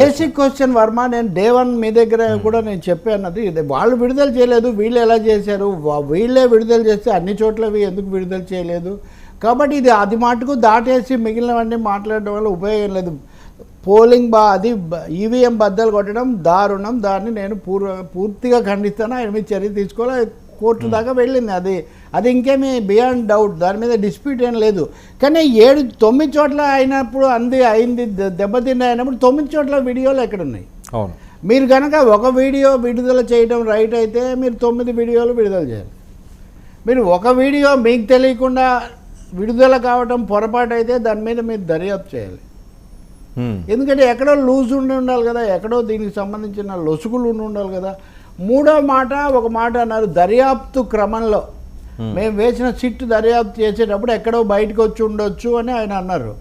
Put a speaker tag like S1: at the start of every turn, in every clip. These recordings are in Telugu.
S1: బేసిక్ క్వశ్చన్ వర్మ నేను డే వన్ మీ దగ్గర కూడా నేను చెప్పానది ఇది. వాళ్ళు విడుదల చేయలేదు వీళ్ళు ఎలా చేశారు? వీళ్ళే విడుదల చేస్తే అన్ని చోట్లవి ఎందుకు విడుదల చేయలేదు? కాబట్టి ఇది అది మటుకు దాటేసి మిగిలినవన్నీ మాట్లాడడం వల్ల ఉపయోగం లేదు. పోలింగ్ బా అది ఈవీఎం బద్దలు కొట్టడం దారుణం. దాన్ని నేను పూర్వ పూర్తిగా ఖండిస్తాను. ఆయన మీద చర్య తీసుకోవాలి. కోర్టు దాకా వెళ్ళింది. అది అది ఇంకేమీ బియాండ్ డౌట్ దాని మీద డిస్ప్యూట్ ఏం లేదు. కానీ ఏడు తొమ్మిది చోట్ల అయినప్పుడు అంది అయింది దెబ్బతిండి అయినప్పుడు తొమ్మిది చోట్ల వీడియోలు ఎక్కడ ఉన్నాయి?
S2: అవును.
S1: మీరు కనుక ఒక వీడియో విడుదల చేయడం రైట్ అయితే మీరు తొమ్మిది వీడియోలు విడుదల చేయాలి. మీరు ఒక వీడియో మీకు తెలియకుండా విడుదల కావడం పొరపాటు అయితే దాని మీద మీరు దర్యాప్తు చేయాలి.
S2: హ్మ్.
S1: ఎందుకంటే ఎక్కడో లూజ్ ఉండి ఉండాలి కదా. ఎక్కడో దీనికి సంబంధించిన లొసుగులు ఉండి ఉండాలి కదా. మూడో మాట ఒక మాట అన్నారు దర్యాప్తు క్రమంలో.
S2: Hmm.
S1: మేము వేసిన సిట్ దర్యాప్తు చేసేటప్పుడు ఎక్కడో బయటకు వచ్చి ఉండొచ్చు అని ఆయన అన్నారు.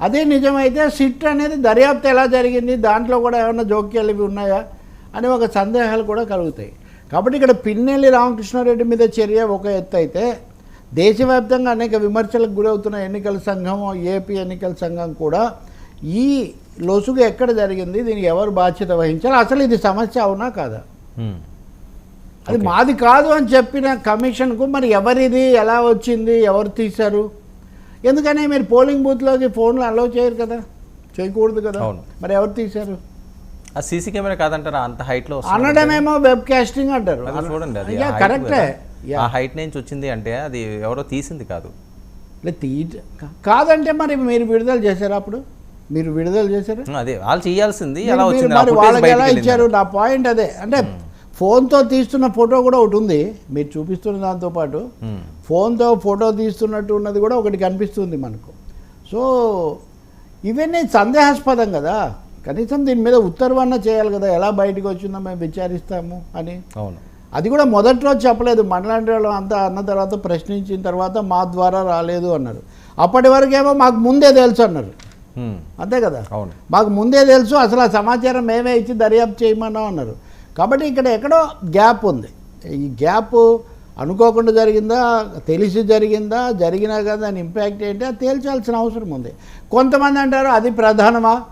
S1: అదే నిజమైతే సిట్ అనేది దర్యాప్తు ఎలా జరిగింది? దాంట్లో కూడా ఏమైనా జోక్యాలు ఇవి ఉన్నాయా? అని ఒక సందేహాలు కూడా కలుగుతాయి. కాబట్టి ఇక్కడ పిన్నెల్లి రామకృష్ణారెడ్డి మీద చర్య ఒక ఎత్తు అయితే దేశవ్యాప్తంగా అనేక విమర్శలకు గురవుతున్న ఎన్నికల సంఘం ఏపీ ఎన్నికల సంఘం కూడా ఈ లొసుగు ఎక్కడ జరిగింది? దీనికి ఎవరు బాధ్యత వహించాలి? అసలు ఇది సమస్య అవునా కాదా. అది మాది కాదు అని చెప్పిన కమిషన్కు మరి ఎవరిది ఎలా వచ్చింది ఎవరు తీశారు? ఎందుకని మీరు పోలింగ్ బూత్లోకి ఫోన్లు అలౌ చేయరు కదా? చేయకూడదు కదా. మరి ఎవరు తీశారు?
S2: ఆ సీసీ కెమెరా కాదంటారా? అంత హైట్లో వస్తుంది
S1: అనడమేమో వెబ్ కాస్టింగ్ అంటారు.
S2: అది చూడండి అది
S1: కరెక్టే.
S2: ఆ హైట్ నుంచి వచ్చింది అంటే అది ఎవరో తీసింది కాదు.
S1: కాదంటే మరి మీరు విడుదల చేశారు అప్పుడు? మీరు విడుదల చేశారు?
S2: అదే వాళ్ళు చేయాల్సింది
S1: మీరు-
S2: వచ్చింది
S1: వాళ్ళకి ఎలా ఇచ్చారు. నా పాయింట్ అదే. అంటే ఫోన్తో తీస్తున్న ఫోటో కూడా ఒకటి ఉంది. మీరు చూపిస్తున్న దాంతో పాటు. ఫోన్తో ఫోటో తీస్తున్నట్టు ఉన్నది కూడా ఒకటి కనిపిస్తుంది మనకు. సో ఇవన్నీ సందేహాస్పదం కదా. కనీసం దీని మీద ఉత్తర్వన్న చేయాలి కదా. ఎలా బయటకు వచ్చిందో మేము విచారిస్తాము అని.
S2: అవును.
S1: అది కూడా మొదటి రోజు చెప్పలేదు. మనలాంటి వాళ్ళు అంతా అన్న తర్వాత ప్రశ్నించిన తర్వాత మా ద్వారా రాలేదు అన్నారు. అప్పటి వరకేమో మాకు ముందే తెలుసు అన్నారు. అంతే కదా?
S2: అవును.
S1: మాకు ముందే తెలుసు అసలు ఆ సమాచారం మేమే ఇచ్చి దర్యాప్తు చేయమన్నాం అన్నారు. కాబట్టి ఇక్కడ ఎక్కడో గ్యాప్ ఉంది. ఈ గ్యాప్ అనుకోకుండా జరిగిందా తెలిసి జరిగిందా జరిగినా కదా దాని ఇంపాక్ట్ ఏంటి అది తేల్చాల్సిన అవసరం ఉంది. కొంతమంది అంటారు అది ప్రధానమా?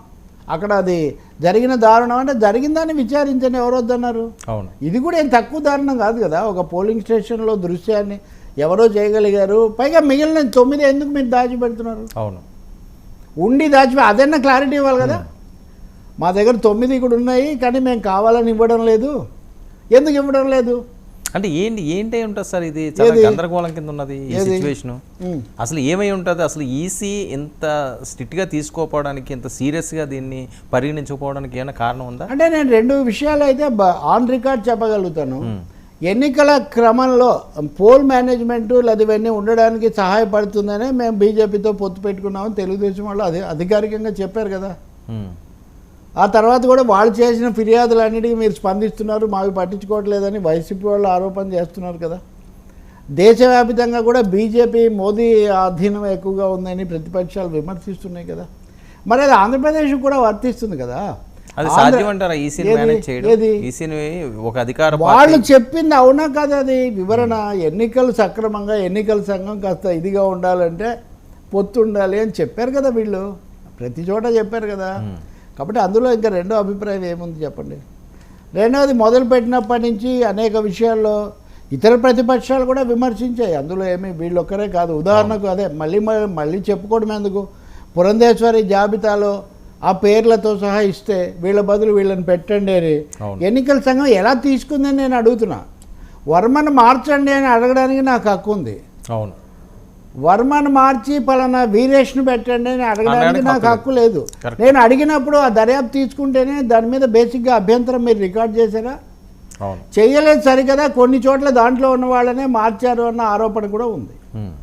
S1: అక్కడ అది జరిగిన దారుణం అంటే జరిగిందని విచారించని ఎవరు వద్దన్నారు?
S2: అవును.
S1: ఇది కూడా ఏం తక్కువ దారుణం కాదు కదా? ఒక పోలింగ్ స్టేషన్లో దృశ్యాన్ని ఎవరో చేయగలిగారు. పైగా మిగిలిన తొమ్మిది ఎందుకు మీరు దాచిపెడుతున్నారు?
S2: అవును.
S1: ఉండి దాచిపో అదన్నా క్లారిటీ ఇవ్వాలి కదా. మా దగ్గర తొమ్మిది కూడా ఉన్నాయి కానీ మేము కావాలని ఇవ్వడం లేదు. ఎందుకు ఇవ్వడం లేదు?
S2: అంటే ఏంటి ఏంటి అయి ఉంటుంది సార్ ఇది? చాలా? గందరగోళం కింద ఉన్నది ఈ? సిచ్యువేషన్
S1: ఉమ్.
S2: అసలు ఏమై ఉంటుంది? అసలు ఈసీ ఇంత స్ట్రిక్ట్గా తీసుకోపోవడానికి ఇంత సీరియస్గా దీన్ని పరిగణించకపోవడానికి ఏమైనా కారణం ఉందా?
S1: అంటే నేను రెండు విషయాలు అయితే ఆన్ రికార్డ్ చెప్పగలుగుతాను.
S2: ఉమ్.
S1: ఎన్నికల క్రమంలో పోల్ మేనేజ్మెంట్ లేదా ఇవన్నీ ఉండడానికి సహాయపడుతుందనే మేము బీజేపీతో పొత్తు పెట్టుకున్నామని తెలుగుదేశం వాళ్ళు అది అధికారికంగా చెప్పారు కదా. ఆ తర్వాత కూడా వాళ్ళు చేసిన ఫిర్యాదులన్నిటికీ మీరు స్పందిస్తున్నారు మావి పట్టించుకోవట్లేదని వైసీపీ వాళ్ళు ఆరోపణ చేస్తున్నారు కదా. దేశవ్యాప్తంగా కూడా బీజేపీ మోదీ ఆధీనం ఎక్కువగా ఉందని ప్రతిపక్షాలు విమర్శిస్తున్నాయి కదా. మరి అది ఆంధ్రప్రదేశ్ కూడా వర్తిస్తుంది కదా.
S2: అది సాధ్యం అంటారా ఈసీని? మేనేజ్ చేయడం? ఈసీని ఒక అధికార
S1: వాళ్ళు చెప్పింది అవునా కదా అది? వివరణ ఎన్నికలు సక్రమంగా ఎన్నికల సంఘం కాస్త ఇదిగా ఉండాలంటే పొత్తు ఉండాలి అని చెప్పారు కదా వీళ్ళు. ప్రతి చోట చెప్పారు కదా. కాబట్టి అందులో ఇంకా రెండో అభిప్రాయం ఏముంది చెప్పండి? రెండవది మొదలు పెట్టినప్పటి నుంచి అనేక విషయాల్లో ఇతర ప్రతిపక్షాలు కూడా విమర్శించాయి. అందులో ఏమి వీళ్ళొక్కరే కాదు. ఉదాహరణకు అదే మళ్ళీ- మళ్ళీ చెప్పుకోవడం ఎందుకు? పురంధేశ్వరి జాబితాలో ఆ పేర్లతో సహా ఇస్తే వీళ్ళ బదులు వీళ్ళని పెట్టండి అని. ఎన్నికల సంఘం ఎలా తీసుకుందని నేను అడుగుతున్నా. వర్మను మార్చండి అని అడగడానికి నాకు హక్కు ఉంది.
S2: అవును.
S1: వర్మను మార్చి పలానా వీరేష్ను పెట్టండి అని అడగడానికి నాకు
S2: హక్కు
S1: లేదు. నేను అడిగినప్పుడు ఆ దర్యాప్తు తీసుకుంటేనే దాని మీద బేసిక్గా అభ్యంతరం మీరు రికార్డ్ చేశారా? చేయలేదు సరికదా కొన్ని చోట్ల దాంట్లో ఉన్న వాళ్ళనే మార్చారు అన్న ఆరోపణ కూడా ఉంది.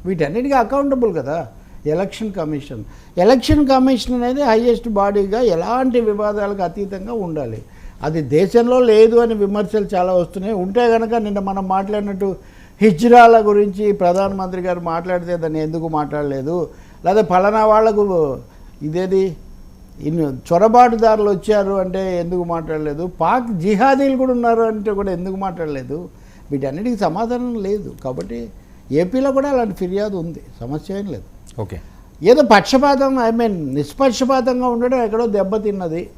S1: వీటన్నిటికీ అకౌంటబుల్ కదా. Election commission. ఎలక్షన్ కమిషన్ అనేది హైయెస్ట్ బాడీగా ఎలాంటి వివాదాలకు అతీతంగా ఉండాలి. అది దేశంలో లేదు అని విమర్శలు చాలా వస్తున్నాయి. ఉంటే కనుక నిన్న మనం మాట్లాడినట్టు హిజ్రాల గురించి ప్రధానమంత్రి గారు మాట్లాడితే దాన్ని ఎందుకు మాట్లాడలేదు? లేదా ఫలానా వాళ్ళకు ఇదేది? ఇన్ని చొరబాటుదారులు వచ్చారు అంటే ఎందుకు మాట్లాడలేదు? పాక్ జిహాదీలు కూడా ఉన్నారు అంటే కూడా ఎందుకు మాట్లాడలేదు? వీటన్నిటికీ సమాధానం లేదు. కాబట్టి ఏపీలో కూడా అలాంటి ఫిర్యాదు ఉంది. సమస్య ఏం లేదు.
S2: ఓకే.
S1: ఏదో పక్షపాతం ఐ మీన్ నిష్పక్షపాతంగా ఉండడం ఎక్కడో దెబ్బతిన్నది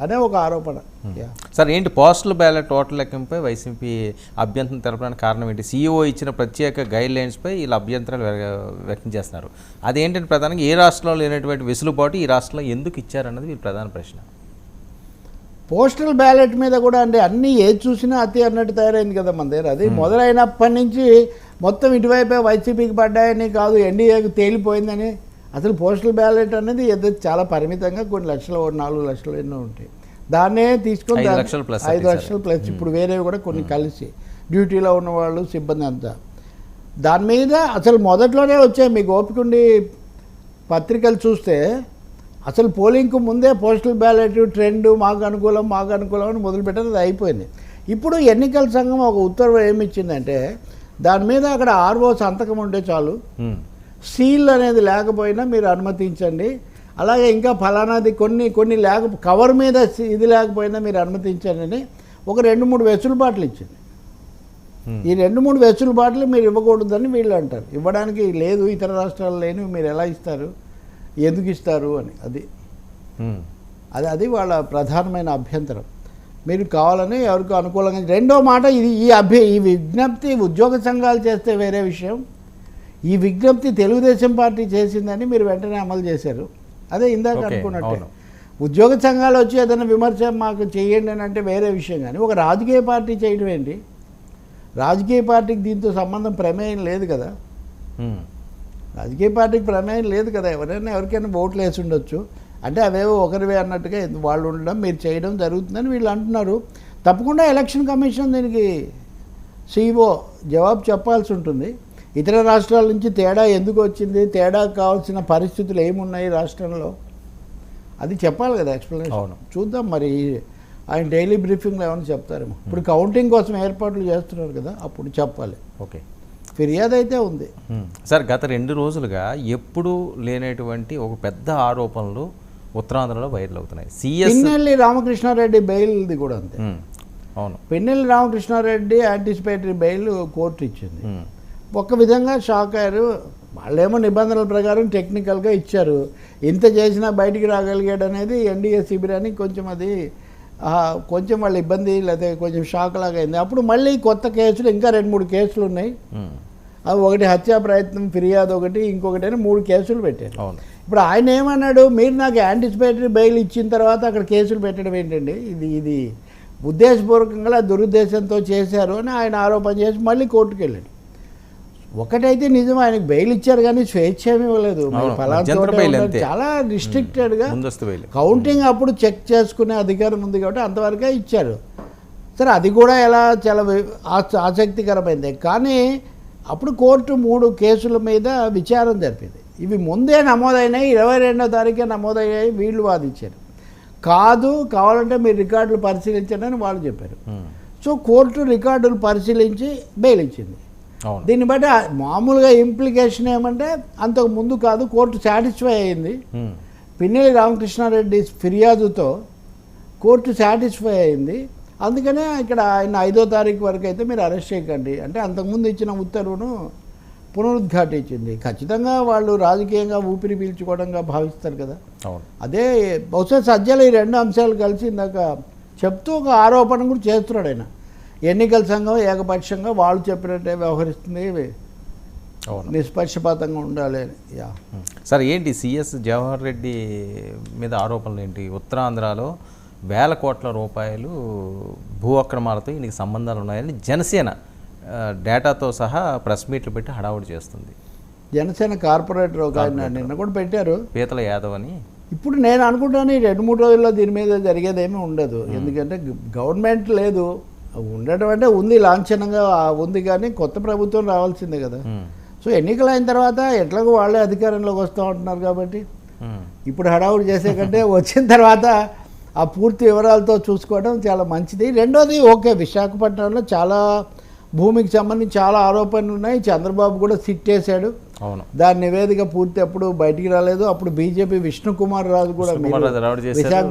S1: అనే ఒక ఆరోపణ. యా.
S2: సార్ ఏంటి పోస్టల్ బ్యాలెట్ ఓట్ల లెక్కింపై వైసీపీ అభ్యంతరం తెలపడానికి కారణం ఏంటి సీఈఓ ఇచ్చిన ప్రత్యేక గైడ్ లైన్స్పై వీళ్ళు అభ్యంతరాలు వ్య- వ్యక్తం చేస్తున్నారు. అదేంటంటే ప్రధానంగా ఏ రాష్ట్రంలో లేనటువంటి వెసులుబాటు ఈ రాష్ట్రంలో ఎందుకు ఇచ్చారన్నది వీళ్ళ ప్రధాన ప్రశ్న.
S1: పోస్టల్ బ్యాలెట్ మీద కూడా అంటే అన్నీ ఏది చూసినా అతి అన్నట్టు తయారైంది కదా మన దగ్గర. అది మొదలైనప్పటి నుంచి మొత్తం ఇటువైపే వైసీపీకి పడ్డాయని కాదు ఎన్డీఏకి తేలిపోయిందని అసలు పోస్టల్ బ్యాలెట్ అనేది ఏదో చాలా పరిమితంగా కొన్ని లక్షలు నాలుగు లక్షలు ఎన్నో ఉంటాయి. దాన్నే తీసుకొని
S2: ఐదు లక్షలు
S1: ప్లస్ ఇప్పుడు వేరేవి కూడా కొన్ని కలిసి డ్యూటీలో ఉన్న వాళ్ళు సిబ్బంది అంతా. దాని మీద అసలు మొదట్లోనే వచ్చాయి. మీకు ఓపిక ఉండి పత్రికలు చూస్తే అసలు పోలింగ్కు ముందే పోస్టల్ బ్యాలెట్ ట్రెండ్ మాకు అనుకూలం మాకు అనుకూలం అని మొదలుపెట్టారు అది అయిపోయింది. ఇప్పుడు ఎన్నికల సంఘం ఒక ఉత్తర్వు ఏమి ఇచ్చిందంటే దాని మీద అక్కడ ఆర్ఓ సంతకం ఉంటే చాలు. సీల్ అనేది లేకపోయినా మీరు అనుమతించండి. అలాగే ఇంకా ఫలానాది కొన్ని కొన్ని లేక కవర్ మీద ఇది లేకపోయినా మీరు అనుమతించండి అని ఒక రెండు మూడు వెసులుబాట్లు ఇచ్చింది. ఈ రెండు మూడు వెసులుబాట్లు మీరు ఇవ్వకూడదని వీళ్ళు అంటారు. ఇవ్వడానికి లేదు ఇతర రాష్ట్రాలు లేని మీరు ఎలా ఇస్తారు? ఎందుకు ఇస్తారు అని అది. అది అది వాళ్ళ ప్రధానమైన అభ్యంతరం. మీరు కావాలని ఎవరికి అనుకూలంగా రెండో మాట ఇది ఈ అభ్య ఈ విజ్ఞప్తి ఉద్యోగ సంఘాలు చేస్తే వేరే విషయం. ఈ విజ్ఞప్తి తెలుగుదేశం పార్టీ చేసిందని మీరు వెంటనే అమలు చేశారు. అదే ఇందాక అనుకున్నట్టే. ఉద్యోగ సంఘాలు వచ్చి ఏదైనా విమర్శ మాకు చేయండి అని అంటే వేరే విషయం కానీ ఒక రాజకీయ పార్టీ చేయడం ఏంటి? రాజకీయ పార్టీకి దీంతో సంబంధం ప్రమేయం లేదు కదా. రాజకీయ పార్టీకి ప్రమేయం లేదు కదా. ఎవరైనా ఎవరికైనా ఓట్లు వేసి ఉండొచ్చు. అంటే అవేవో ఒకరివే అన్నట్టుగా వాళ్ళు ఉండడం మీరు చేయడం జరుగుతుందని వీళ్ళు అంటున్నారు. తప్పకుండా ఎలక్షన్ కమిషన్ దీనికి సీఓ జవాబు చెప్పాల్సి ఉంటుంది. ఇతర రాష్ట్రాల నుంచి తేడా ఎందుకు వచ్చింది? తేడా కావాల్సిన పరిస్థితులు ఏమున్నాయి రాష్ట్రంలో? అది చెప్పాలి కదా ఎక్స్ప్లెనేషన్. చూద్దాం మరి. ఆయన డైలీ బ్రీఫింగ్లో ఏమైనా చెప్తారేమో. ఇప్పుడు కౌంటింగ్ కోసం ఏర్పాట్లు చేస్తున్నారు కదా అప్పుడు చెప్పాలి.
S2: ఓకే.
S1: ఫిర్యాదు అయితే ఉంది.
S2: సార్ గత రెండు రోజులుగా ఎప్పుడు లేనటువంటి ఒక పెద్ద ఆరోపణలు ఉత్తరాంధ్రలో వైరల్ అవుతున్నాయి. సిఎస్
S1: పిన్నెల్లి రామకృష్ణారెడ్డి బెయిల్ది కూడా అంతే.
S2: అవును.
S1: Pinnelli Ramakrishna Reddy anticipatory bail court ఇచ్చింది. ఒక విధంగా షాక్ అయ్యారు. వాళ్ళేమో నిబంధనల ప్రకారం టెక్నికల్గా ఇచ్చారు. ఇంత చేసినా బయటికి రాగలిగాడు అనేది ఎన్డీఏ శిబిరానికి కొంచెం అది కొంచెం వాళ్ళ ఇబ్బంది లేకపోతే కొంచెం షాక్ లాగా అయింది. అప్పుడు మళ్ళీ కొత్త కేసులు ఇంకా రెండు మూడు కేసులు ఉన్నాయి. అవి ఒకటి హత్యా ప్రయత్నం ఫిర్యాదు ఒకటి ఇంకొకటి అని మూడు కేసులు పెట్టారు. ఇప్పుడు ఆయన ఏమన్నాడు మీరు నాకు యాంటిసిపేటరీ బెయిల్ ఇచ్చిన తర్వాత అక్కడ కేసులు పెట్టడం ఏంటండి? ఇది ఇది ఉద్దేశపూర్వకంగా దురుద్దేశంతో చేశారు అని ఆయన ఆరోపణ చేసి మళ్ళీ కోర్టుకు వెళ్ళాడు ఒకటైతే నిజం ఆయనకు బెయిల్ ఇచ్చారు కానీ స్వేచ్ఛ ఏమీ ఇవ్వలేదు. చాలా రిస్ట్రిక్టెడ్గా కౌంటింగ్ అప్పుడు చెక్ చేసుకునే అధికారం ఉంది కాబట్టి అంతవరకే ఇచ్చారు. సరే అది కూడా ఎలా చాలా ఆసక్తికరమైంది. కానీ అప్పుడు కోర్టు మూడు కేసుల మీద విచారణ జరిపింది. ఇవి ముందే నమోదైనాయి ఇరవై రెండో తారీఖే నమోదయ్యాయి వీళ్ళు వాదించారు. కాదు కావాలంటే మీరు రికార్డులు పరిశీలించండి అని వాళ్ళు చెప్పారు. సో కోర్టు రికార్డులు పరిశీలించి బెయిల్ ఇచ్చింది. దీన్ని బట్టి మామూలుగా ఇంప్లికేషన్ ఏమంటే అంతకు ముందు కాదు కోర్టు సాటిస్ఫై అయింది. పిన్నెల్లి రామకృష్ణారెడ్డి ఫిర్యాదుతో కోర్టు సాటిస్ఫై అయింది. అందుకనే ఇక్కడ ఆయన ఐదో తారీఖు వరకు అయితే మీరు అరెస్ట్ చేయకండి. అంటే అంతకుముందు ఇచ్చిన ఉత్తర్వును పునరుద్ఘాటించింది. ఖచ్చితంగా వాళ్ళు రాజకీయంగా ఊపిరి పీల్చుకోవడంగా భావిస్తారు కదా. అదే బహుశా సజ్జలు ఈ రెండు అంశాలు కలిసి ఇందాక చెప్తూ ఒక ఆరోపణ కూడా చేస్తున్నాడు ఆయన. ఎన్నికల సంఘం ఏకపక్షంగా వాళ్ళు చెప్పినట్టే వ్యవహరిస్తుంది.
S2: అవును.
S1: నిష్పక్షపాతంగా ఉండాలి అని. యా.
S2: సార్ ఏంటి సిఎస్ జవహర్ రెడ్డి మీద ఆరోపణలు ఏంటి? ఉత్తరాంధ్రలో వేల కోట్ల రూపాయలు భూ అక్రమాలతో ఈయనకి సంబంధాలు ఉన్నాయని జనసేన డేటాతో సహా ప్రెస్ మీట్లు పెట్టి హడావుడి చేస్తుంది.
S1: జనసేన కార్పొరేటర్ ఒక ఆయన నిన్న కూడా పెట్టారు.
S2: పీతల యాదవ్ అని.
S1: ఇప్పుడు నేను అనుకుంటాను ఈ రెండు మూడు రోజుల్లో దీని మీద జరిగేదేమీ ఉండదు. ఎందుకంటే గవర్నమెంట్ లేదు. ఉండడం అంటే ఉంది లాంఛనంగా ఉంది కానీ కొత్త ప్రభుత్వం రావాల్సిందే కదా. సో ఎన్నికలు అయిన తర్వాత ఎట్లాగో వాళ్ళే అధికారంలోకి వస్తూ ఉంటున్నారు కాబట్టి. ఇప్పుడు హడావుడి చేసే కంటే వచ్చిన తర్వాత ఆ పూర్తి వివరాలతో చూసుకోవడం చాలా మంచిది రెండోది ఓకే విశాఖపట్నంలో చాలా భూమికి సంబంధించి చాలా ఆరోపణలు ఉన్నాయి చంద్రబాబు కూడా సిట్ వేశాడు
S2: అవును
S1: దాని నివేదిక పూర్తి అప్పుడు బయటికి రాలేదు అప్పుడు బీజేపీ విష్ణు కుమార్ రాజు కూడా. విశాఖ